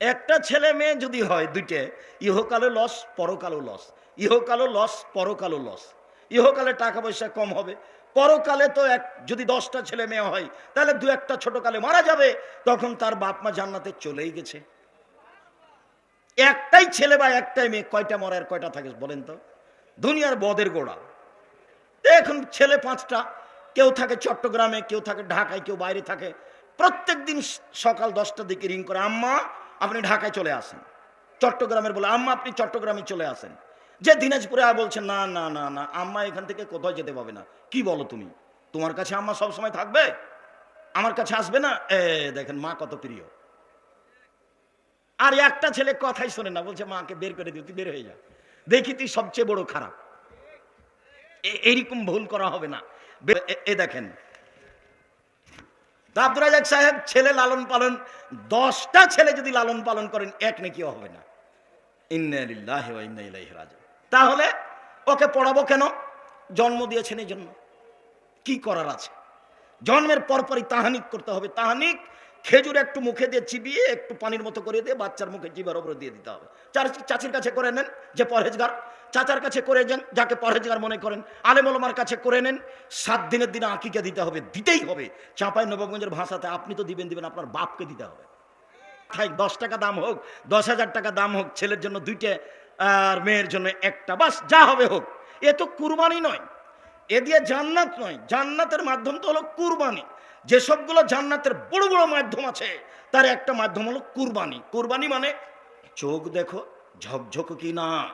একটা ছেলে মেয়ে যদি হয় দুইটে, ইহকালে লস, পরকালও লস। ইহকালও লস, পরকালও লস। ইহকালে টাকা পয়সা কম হবে। পরকালে তো এক, যদি দশটা ছেলে মেয়ে হয়, তাহলে দু একটা ছোটকালে মারা যাবে। তখন তার বাপ মা জান্নাতে চলেই গেছে। একটাই ছেলে বা একটাই মেয়ে, কয়টা মরে আর কয়টা থাকে বলেন তো? দুনিয়ার বদের গোড়া। এখন ছেলে পাঁচটা, কেউ থাকে চট্টগ্রামে, কেউ থাকে ঢাকায়, কেউ বাইরে থাকে। প্রত্যেক দিন সকাল দশটার দিকে রিং করে, আম্মা আপনি ঢাকায় চলে আসেন। চট্টগ্রামের বলে, আম্মা, আপনি চট্টগ্রামে চলে আসেন। যে দিনাজপুরে আর বলছে না না না না, আম্মা এখান থেকে কোথাও যেতে পাবে না। কি বলো তুমি? তোমার কাছে আম্মা সব সময় থাকবে? আমার কাছে আসবে না? এ, দেখেন, মা কত প্রিয়। আর একটা ছেলে কথাই শোনে না, বলছে, মাকে বের করে দিও, তুই বের হয়ে যা। দেখি তুই সবচেয়ে বড় খারাপ। এইরকম ভুল করা হবে না। এ দেখেন তা আব্দুল রাজাক সাহেব ছেলে লালন পালন, দশটা ছেলে যদি লালন পালন করেন, এক নাকিও হবে না। ইন্না লিল্লাহি ওয়া ইন্না ইলাইহি রাজিউন। তাহলে ওকে পড়াবো কেন? জন্ম দিয়েছেন এই জন্য। কি করার আছে? জন্মের পরপরই তাহানিক করতে হবে। তাহানিক খেজুর একটু মুখে দিয়ে চিবিয়ে একটু পানির মতো করে দিয়ে বাচ্চার মুখে জিবার ওপরে দিয়ে দিতে হবে। চাচির কাছে করে নেন যে পরহেজগার, চাচার কাছে করে যান যাকে পরহেজগার মনে করেন আলেমলমার কাছে করে নেন, সাত দিনের দিনে আঁকিকে দিতে হবে, দিতেই হবে। চাঁপাই নবগঞ্জের ভাষাতে আপনি তো দিবেন দিবেন, আপনার বাপকে দিতে হবে। থাক, দশ টাকা দাম হোক, দশ হাজার টাকা দাম হোক, ছেলের জন্য দুইটা আর মেয়ের জন্য একটা, বাস যা হবে হোক। এ তো কুরবানি নয়, এ দিয়ে জান্নাত নয়। জান্নাতের মাধ্যম তো হলো কুরবানি। যেসবগুলো জান্নাতের বড় বড় মাধ্যম আছে, তার একটা মাধ্যম হলো কুরবানি। কুরবানি মানে চোখ দেখো, ঝকঝক কি না?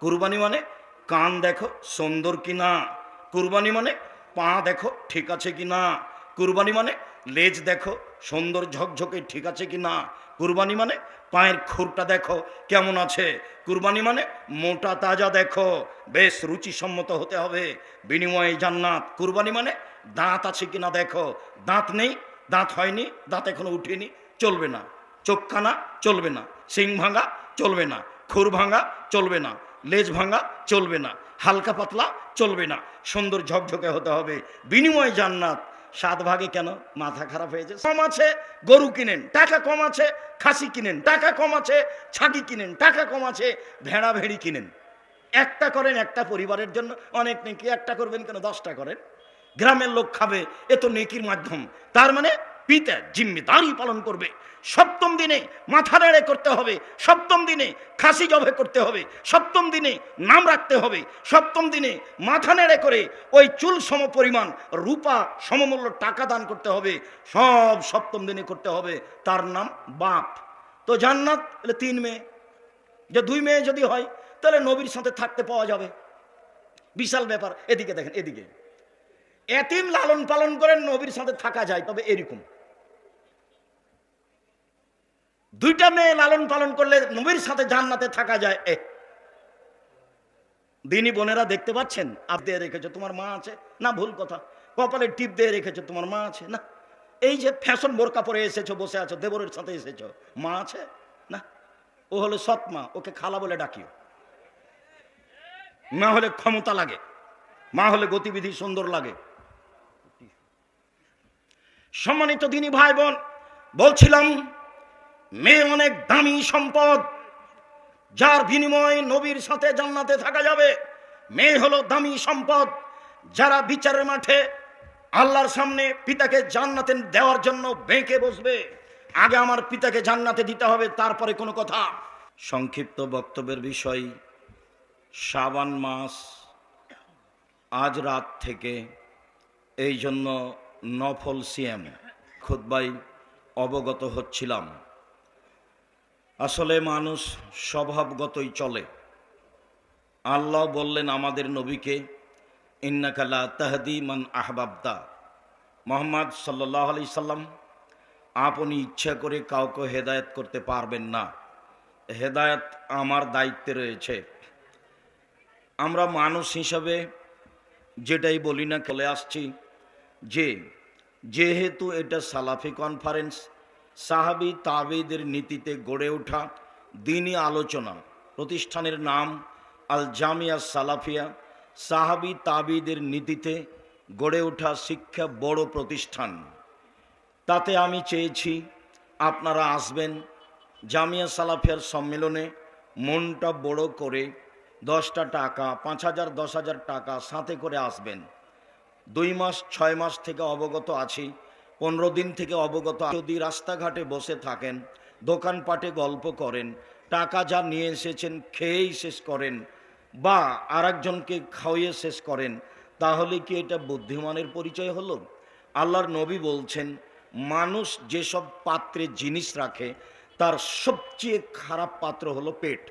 কুরবানি মানে কান দেখো, সুন্দর কি না? কুরবানি মানে পা দেখো, ঠিক আছে কি না? কুরবানি মানে লেজ দেখো, সুন্দর ঝকঝকে, ঠিক আছে কি না? কুরবানি মানে পায়ের খুরটা দেখো, কেমন আছে? কুরবানি মানে মোটা, তাজা দেখো, বেশ রুচিসম্মত হতে হবে, বিনিময়ে জান্নাত। কুরবানি মানে দাঁত আছে কিনা দেখো। দাঁত নেই, দাঁত হয়নি, দাঁত এখনও উঠেনি, চলবে না। চোখ কানা, চলবে না। সিং ভাঙা, চলবে না। খুর ভাঙা, চলবে না। লেজ ভাঙা, চলবে না। হালকা পাতলা, চলবে না। সুন্দর ঝকঝকে হতে হবে। বিনিময় জান্নাত। সাত ভাগে কেন? মাথা খারাপ হয়েছে কম আছে, গরু কিনেন। টাকা কম আছে, খাসি কিনেন। টাকা কম আছে, ছাগি কিনেন। টাকা কম আছে, ভেড়া ভেড়ি কিনেন। একটা করেন একটা পরিবারের জন্য। অনেক নেকি একটা করবেন কেন? দশটা করেন। গ্রামের লোক খাবে, এ তো নেকির মাধ্যম। তার মানে পিতা জিম্মেদারি পালন করবে। সপ্তম দিনে মাথা নেড়ে করতে হবে, সপ্তম দিনে খাসি জবে করতে হবে, সপ্তম দিনে নাম রাখতে হবে, সপ্তম দিনে মাথা নেড়ে করে ওই চুল সম পরিমাণ রূপা সমমূল্য টাকা দান করতে হবে, সব সপ্তম দিনে করতে হবে। তার নাম বাপ। তো জান্নাত এলে তিন মেয়ে। যে দুই মেয়ে যদি হয়, তাহলে নবীর সাথে থাকতে পাওয়া যাবে। বিশাল ব্যাপার, এদিকে দেখেন, এদিকে। এতিম লালন পালন করে নবীর সাথে থাকা যায়, তবে এরকম। দুইটা মেয়ে লালন পালন করলে নবীর সাথে জান্নাতে থাকা যায় এ দিনী বোনেরা দেখতে পাচ্ছেন? আপ দিয়ে রেখেছো, তোমার মা আছে? না, ভুল কথা। কপালে টিপ দিয়ে রেখেছো, তোমার মা আছে? না। এই যে ফ্যাশন বোরকা পরে এসেছ, বসে আছো, দেবরের সাথে এসেছ, মা আছে? না। ও হলো সৎ মা, ওকে খালা বলে ডাকিও। না হলে ক্ষমতা লাগে, মা হলে গতিবিধি সুন্দর লাগে। সম্মানিত দিনী ভাই বোন বলছিলাম, মেয়ে অনেক দামি সম্পদ, যার বিনিময়ে নবীর সাথে জান্নাতে থাকা যাবে। মেয়ে হলো দামি সম্পদ যারা বিচারের মাঠে আল্লাহর সামনে পিতাকে জান্নাতে দেওয়ার জন্য বেঁকে বসবে। আগে আমার পিতাকে জান্নাতে দিতে হবে, তারপরে কোনো কথা। সংক্ষিপ্ত বক্তব্যের বিষয় শ্রাবণ মাস আজ রাত থেকে, এই জন্য নফল সিএম খুদ্বাই অবগত হচ্ছিলাম। আসলে মানুষ স্বভাবগতই চলে। আল্লাহ বললেন আমাদের নবীকে ইন্নাকালা তাহদি মান আহবাবদা মোহাম্মদ সাল্লাহ আলি সাল্লাম, আপনি ইচ্ছা করে কাউকে হেদায়ত করতে পারবেন না। হেদায়েত আমার দায়িত্বে রয়েছে। আমরা মানুষ হিসাবে যেটাই বলি না, চলে আসছি। যে, যেহেতু এটা সালাফি কনফারেন্স সাহাবি তাবেদের নীতিতে গড়ে ওঠা দিনই আলোচনা প্রতিষ্ঠানের নাম আল জামিয়া সালাফিয়া, সাহাবি তাবিদের নীতিতে গড়ে ওঠা শিক্ষা বড় প্রতিষ্ঠান। তাতে আমি চেয়েছি আপনারা আসবেন জামিয়া সালাফিয়ার সম্মেলনে মনটা বড় করে দশটা টাকা, পাঁচ হাজার, দশ হাজার টাকা সাথে করে আসবেন। দুই মাস, ছয় মাস থেকে অবগত আছি, পনেরো দিন থেকে অবগত যদি রাস্তাঘাটে বসে থাকেন, দোকানপাটে গল্প করেন, টাকা যা নিয়ে এসেছেন খেয়েই শেষ করেন বা আরেকজনকে খাওয়িয়ে শেষ করেন, তাহলে কি এটা বুদ্ধিমানের পরিচয় হলো? আল্লাহর নবী বলছেন, মানুষ যেসব পাত্রে জিনিস রাখে, তার সবচেয়ে খারাপ পাত্র হলো পেট।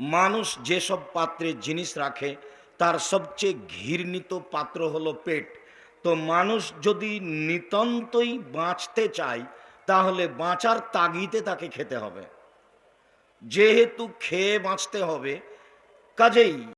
মানুষ যেসব পাত্রে জিনিস রাখে তার সবচেয়ে ঘৃণিত পাত্র হলো পেট। তো মানুষ যদি নিতান্তই বাঁচতে চায়, তাহলে বাঁচার তাগিতে তাকে খেতে হবে। যেহেতু খেয়ে বাঁচতে হবে, কাজেই